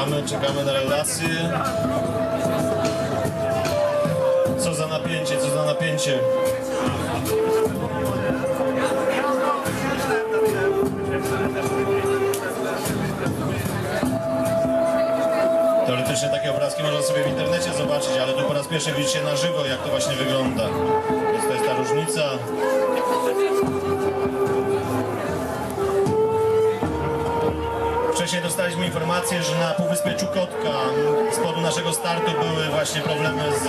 Czekamy, na relację. Co za napięcie, co za napięcie. Teoretycznie takie obrazki można sobie w internecie zobaczyć, ale tu po raz pierwszy widzicie na żywo, jak to właśnie wygląda. Więc to jest ta różnica. Wcześniej dostaliśmy informację, że na Półwyspie Czukotka z powodu naszego startu były właśnie problemy z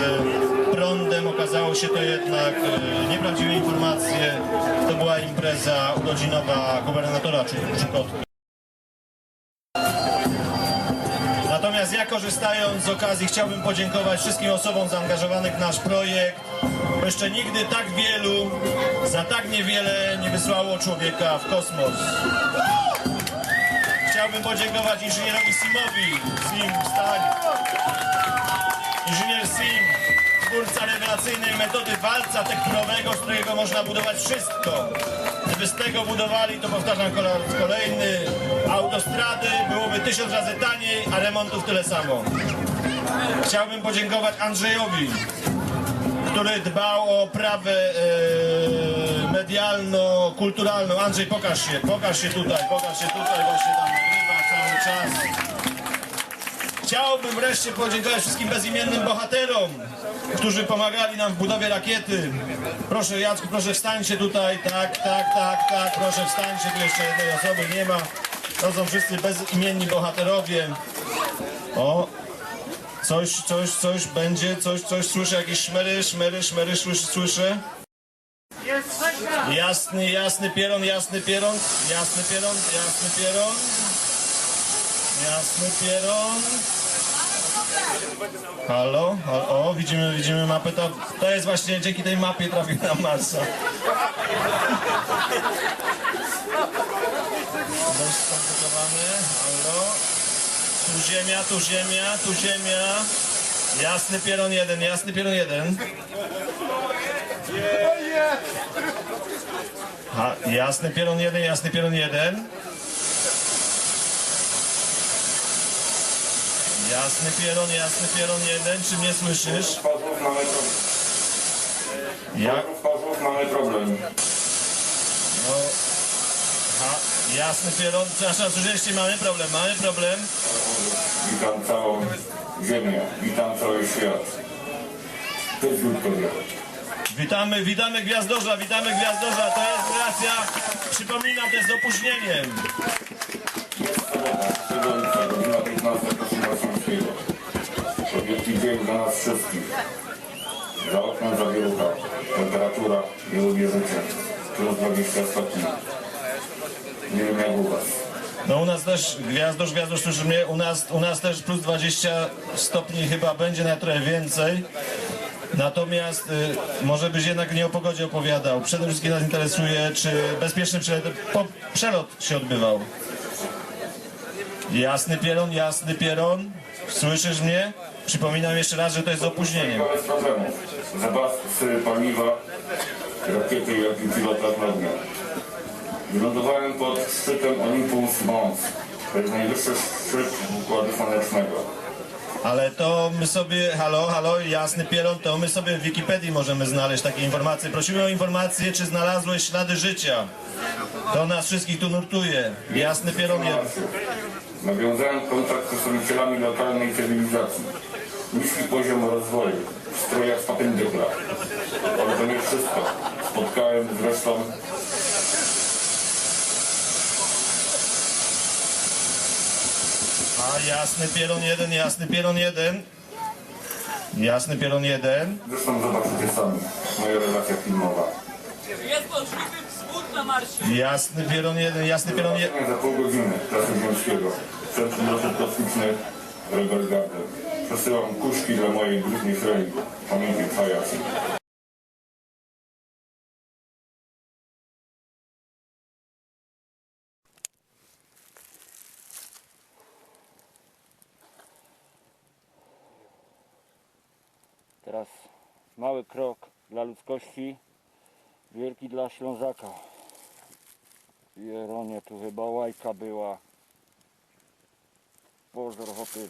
prądem. Okazało się to jednak e, nieprawdziwe informacje. To była impreza urodzinowa gubernatora Czu- Czukotki. Natomiast ja korzystając z okazji chciałbym podziękować wszystkim osobom zaangażowanych w nasz projekt. Bo jeszcze nigdy tak wielu za tak niewiele nie wysłało człowieka w kosmos. Chciałbym podziękować inżynierowi Simowi, Sim, stań. Inżynier Sim, twórca rewelacyjnej metody walca tekturowego, z którego można budować wszystko. Gdyby z tego budowali, to powtarzam kolejny, autostrady byłoby tysiąc razy taniej, a remontów tyle samo. Chciałbym podziękować Andrzejowi, który dbał o prawę e, medialno-kulturalną. Andrzej, pokaż się, pokaż się tutaj, pokaż się tutaj, właśnie tam czas. Chciałbym wreszcie podziękować wszystkim bezimiennym bohaterom, którzy pomagali nam w budowie rakiety. Proszę Jacku, proszę wstańcie tutaj, tak, tak, tak, tak, proszę wstańcie, tu jeszcze jednej osoby nie ma. To są wszyscy bezimienni bohaterowie. O, Coś, coś, coś będzie, coś, coś słyszę, jakieś szmery, szmery, szmery słyszę, słyszę. Jasny, jasny pieron, jasny pieron, jasny pieron, jasny pieron. Jasny pieron. Halo, halo, o, widzimy, widzimy mapę, to, to jest właśnie dzięki tej mapie trafił na Marsa. Dość skomplikowane, halo. Tu ziemia, tu ziemia, tu ziemia. Jasny pieron jeden, jasny pieron jeden. Ha, jasny pieron jeden, jasny pieron jeden. Jasny pieron, jasny pieron jeden, czy mnie słyszysz? Kozłów mamy problem. Jak? Kozłów mamy problem. No. Ha, jasny pieron, przepraszam, słyszeliście, mamy problem, mamy problem. Witam całą Ziemię, witam cały świat. To jest Ludkowie. Witamy, witamy Gwiazdorza, witamy Gwiazdorza, to jest relacja, przypominam, to jest z opóźnieniem. Jest sobota, 7 godzina 15 proszę Warszawiego. Obiektyw dzień dla nas wszystkich. Za oknem zawierucha. Temperatura, nie uwierzycie, plus 20 stopni. Nie wiem jak u was. No u nas też, Gwiazdorz, Gwiazdorz, słyszy mnie, u nas, u nas też plus 20 stopni chyba będzie, nawet trochę więcej. Natomiast y, może byś jednak nie o pogodzie opowiadał. Przede wszystkim nas interesuje, czy bezpieczny przelot, po, przelot się odbywał. Jasny pieron, jasny pieron. Słyszysz mnie? Przypominam jeszcze raz, że to jest z opóźnieniem. Bez. Zapasy paliwa, rakiety jak i pilota z ognia. Wylądowałem pod szczytem Olympus Mons. To jest najwyższy szczyt Układu Słonecznego. Ale to my sobie, halo, halo, jasny pieron, to my sobie w Wikipedii możemy znaleźć takie informacje. Prosimy o informację, czy znalazłeś ślady życia. To nas wszystkich tu nurtuje. Jasny pieron. Nawiązałem kontakt z przedstawicielami lokalnej cywilizacji. Niski poziom rozwoju, w strojach z apendykla. Ale to nie wszystko. Spotkałem zresztą A jasny pieron jeden, jasny pieron jeden. Jasny pieron jeden. Zresztą zobaczycie sami. Moja relacja filmowa. Jest możliwy na. Jasny pieron jeden, jasny pieron jeden. Za pół godziny czasu ziemskiego. Centrum Lotet Kosmicznych Garden. Przesyłam kuszki dla mojej drugiej fręgi. Pamiętaj, pajacy. Teraz mały krok dla ludzkości, wielki dla Ślązaka. Jeronie, tu chyba łajka była. Pozdro hopy.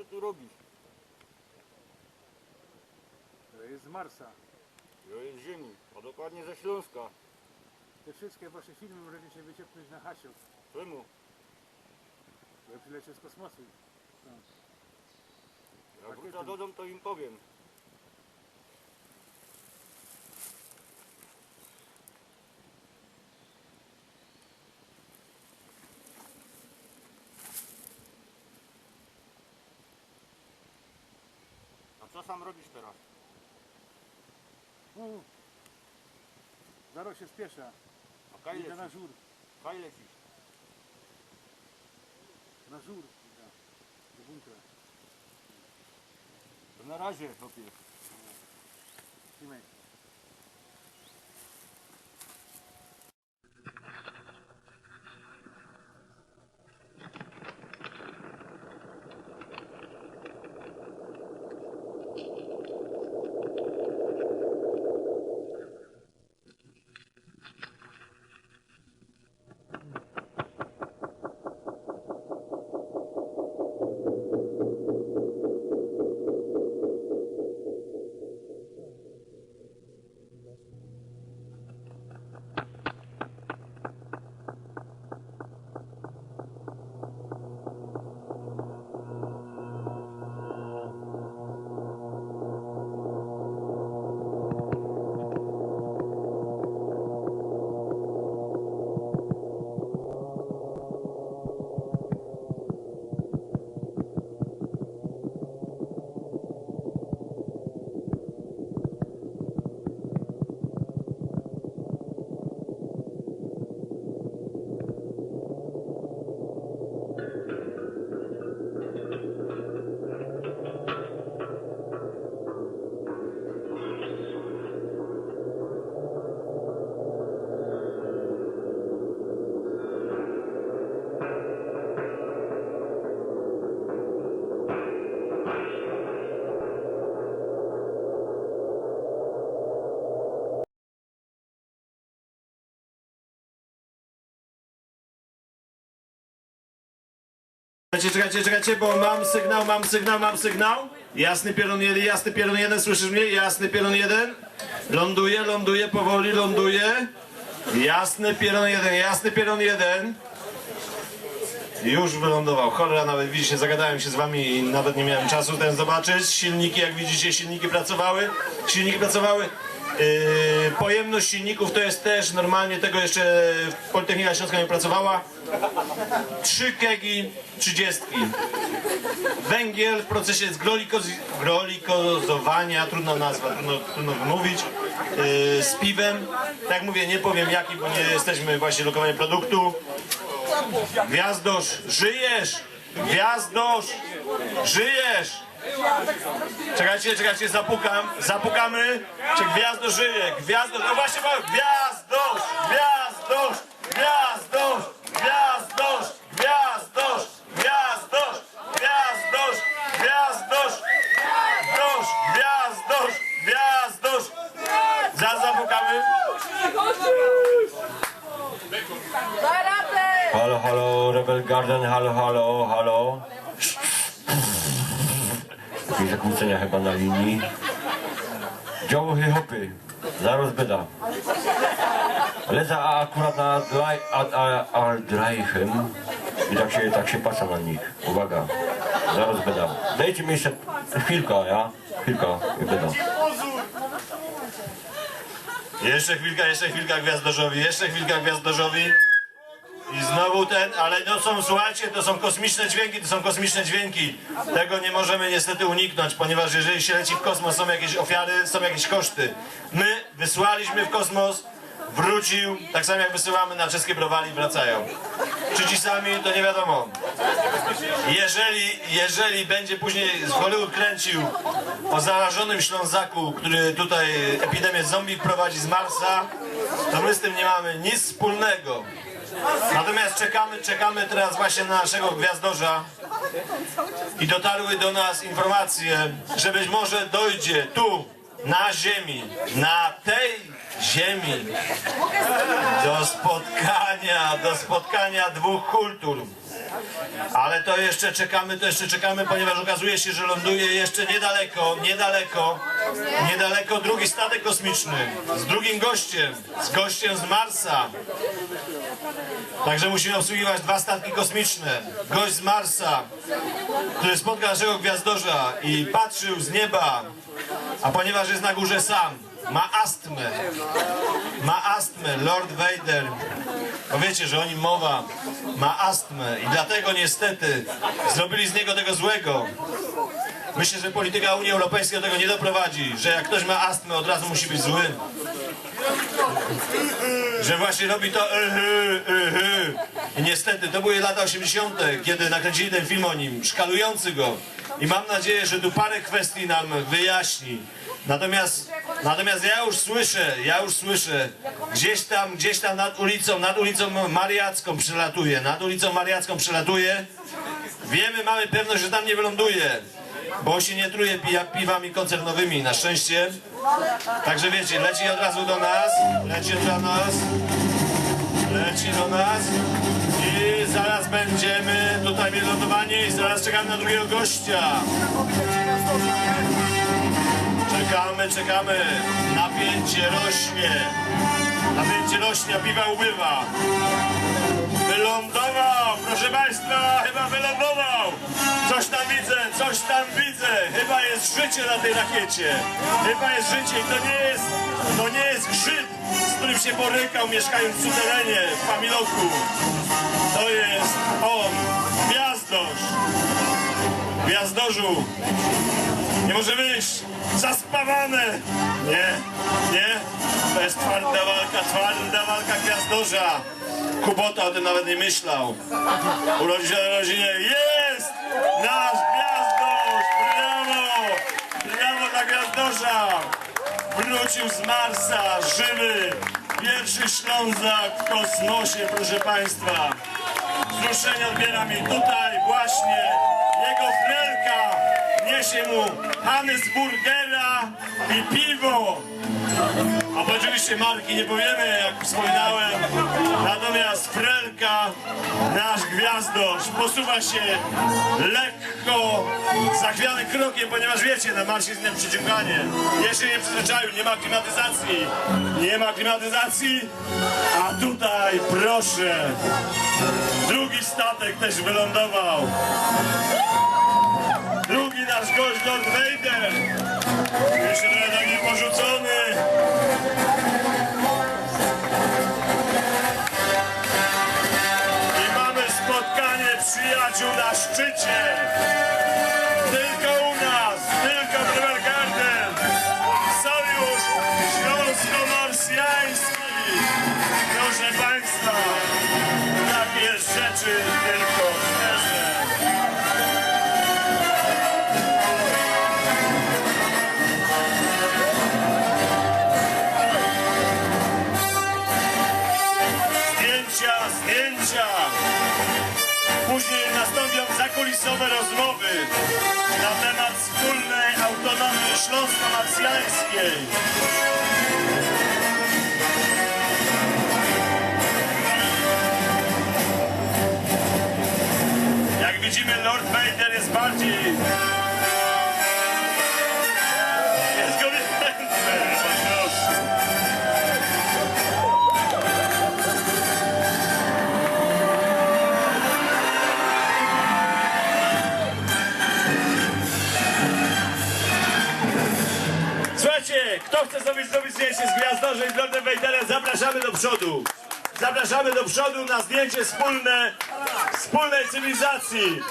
co tu robisz? To jest z Marsa. Ja jest z Ziemi, a dokładnie ze Śląska. Te wszystkie wasze filmy możecie się wyciepnąć na Hasiu. Czemu? Bo ja przyleciał z kosmosu. Jak wrócę do domu, to im powiem. Co sam robisz teraz? U. Zaraz się spiesza. A kaj Idę na lecisz? żur. Kaj lecisz? Na żur. idę. Do bunkra. To na razie, chłopie. Trzymaj. Czekajcie, czekajcie, czekajcie, bo mam sygnał, mam sygnał, mam sygnał. Jasny pierun jeden, jasny pierun jeden, słyszysz mnie? Jasny pierun jeden. Ląduje, ląduje, powoli ląduje. Jasny pierun jeden, jasny pierun jeden. Już wylądował. Cholera, nawet widzicie, zagadałem się z wami i nawet nie miałem czasu ten zobaczyć. Silniki, jak widzicie, silniki pracowały. Silniki pracowały. Yy, pojemność silników to jest też normalnie, tego jeszcze Politechnika Śląska nie pracowała. Trzy kegi, trzydziestki. Węgiel w procesie glolikozowania, trudna nazwa, trudno, trudno wymówić, yy, z piwem. Tak mówię, nie powiem jaki, bo nie jesteśmy właśnie lokowaniem produktu. Gwiazdosz, żyjesz! Gwiazdosz, żyjesz! Czekajcie, czekajcie, zapukam, zapukamy. Czy Gwiazdo żyje? Gwiazdosz, no właśnie, Gwiazdosz, Gwiazdosz, Gwiazdosz, Gwiazdosz, Gwiazdosz, Gwiazdosz, Gwiazdosz, Gwiazdosz, Gwiazdosz, Gwiazdosz, Gwiazdosz. Zaraz zapukamy. Halo, halo, Rebel Garden, halo, halo, halo. Jakieś zakłócenia chyba na linii. Działochy hopy, zaraz byda. Lecę a akurat na Dlaj, a, a, a Dlajchem i tak się, tak się patrzę na nich. Uwaga, zaraz byda. Dajcie mi jeszcze chwilkę, ja? Chwilka i byda. Jeszcze chwilka, jeszcze chwilka gwiazdorzowi, jeszcze chwilka gwiazdorzowi. I znowu ten, ale to są, słuchajcie, to są kosmiczne dźwięki, to są kosmiczne dźwięki. Tego nie możemy niestety uniknąć, ponieważ jeżeli się leci w kosmos, są jakieś ofiary, są jakieś koszty. My wysłaliśmy w kosmos, wrócił, tak samo jak wysyłamy na czeskie browali, wracają. Czy ci sami, to nie wiadomo. Jeżeli, jeżeli będzie później z Hollywood kręcił o zarażonym Ślązaku, który tutaj epidemię zombie prowadzi z Marsa, to my z tym nie mamy nic wspólnego. Natomiast czekamy, czekamy teraz właśnie na naszego gwiazdorza i dotarły do nas informacje, że być może dojdzie tu, na ziemi, na tej ziemi do spotkania, do spotkania dwóch kultur. Ale to jeszcze czekamy, to jeszcze czekamy, ponieważ okazuje się, że ląduje jeszcze niedaleko, niedaleko, niedaleko drugi statek kosmiczny z drugim gościem, z gościem z Marsa. Także musimy obsługiwać dwa statki kosmiczne. Gość z Marsa, który spotka naszego gwiazdorza i patrzył z nieba, a ponieważ jest na górze sam, ma astmę. Ma astmę, Lord Vader. Bo wiecie, że o nim mowa. Ma astmę i dlatego niestety zrobili z niego tego złego. Myślę, że polityka Unii Europejskiej do tego nie doprowadzi, że jak ktoś ma astmę, od razu musi być zły. Że właśnie robi to ehy, ehy. I niestety, to były lata 80., kiedy nakręcili ten film o nim, szkalujący go. I mam nadzieję, że tu parę kwestii nam wyjaśni. Natomiast, natomiast ja już słyszę, ja już słyszę, gdzieś tam, gdzieś tam nad ulicą, nad ulicą Mariacką przelatuje, nad ulicą Mariacką przelatuje. Wiemy, mamy pewność, że tam nie wyląduje, bo się nie truje piwami koncernowymi, na szczęście. Także wiecie, leci od razu do nas, leci do nas, leci do nas i zaraz będziemy tutaj mieli i zaraz czekamy na drugiego gościa. Czekamy, czekamy, napięcie rośnie, napięcie rośnie, a piwa ubywa. Wylądował, proszę Państwa, chyba wylądował. Coś tam widzę, coś tam widzę. Chyba jest życie na tej rakiecie. Chyba jest życie i to nie jest, to nie jest grzyb, z którym się borykał mieszkając w suterenie w Familoku. To jest on, gwiazdosz. Gwiazdorzu, nie może wyjść, zaspawane. Nie, nie, to jest twarda walka, twarda walka gwiazdorza. Kubota o tym nawet nie myślał. Urodził się na rodzinie. Jest! Nasz gwiazdorz! Brawo! Brawo dla gwiazdorza! Wrócił z Marsa, żywy! Pierwszy Ślązak w kosmosie, proszę Państwa. Wzruszenie odbiera mi tutaj właśnie jego frelka. Niesie mu Hannesburgera i piwo. A oczywiście marki nie powiemy, jak wspominałem. Natomiast Frelka, nasz gwiazdosz, posuwa się lekko, zachwiany krokiem, ponieważ wiecie, na Marsie jest przyciąganie. Jeszcze nie przyzwyczaił, nie ma klimatyzacji. Nie ma klimatyzacji, a tutaj proszę, drugi statek też wylądował. Drugi nasz gość, Lord Vader. Trochę taki porzucony. I mamy spotkanie przyjaciół na szczycie. Tylko u nas, tylko w River Garden. Sojusz Śląsko-Marsjański. Proszę Państwa, takie rzeczy zakulisowe rozmowy na temat wspólnej autonomii śląsko-marsjańskiej. Jak widzimy, Lord Vader jest bardziej... Zapraszamy do przodu na zdjęcie wspólne, wspólnej cywilizacji.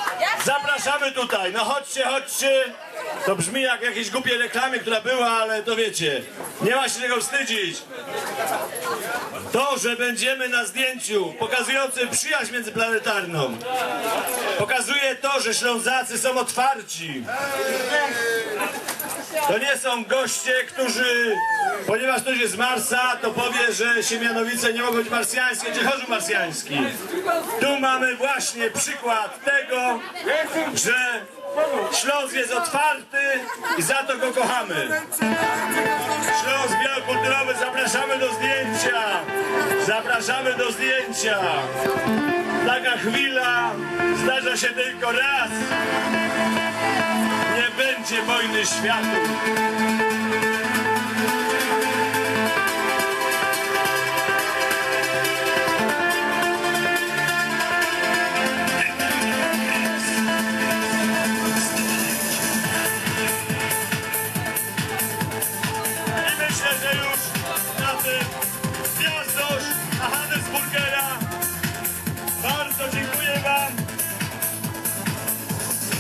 Zapraszamy tutaj, no chodźcie, chodźcie. To brzmi jak jakieś głupie reklamy, która była, ale to wiecie, nie ma się tego wstydzić. To, że będziemy na zdjęciu pokazującym przyjaźń międzyplanetarną, pokazuje to, że Ślązacy są otwarci. To nie są goście, którzy, ponieważ ktoś jest z Marsa, to powie, że Siemianowice nie mogą być marsjańskie, czy chorzy marsjański. Tu mamy właśnie przykład tego, że Śląsk jest otwarty i za to go kochamy. Śląsk wielokulturowy, zapraszamy do zdjęcia. Zapraszamy do zdjęcia. Taka chwila zdarza się tylko raz. Będzie wojny światów.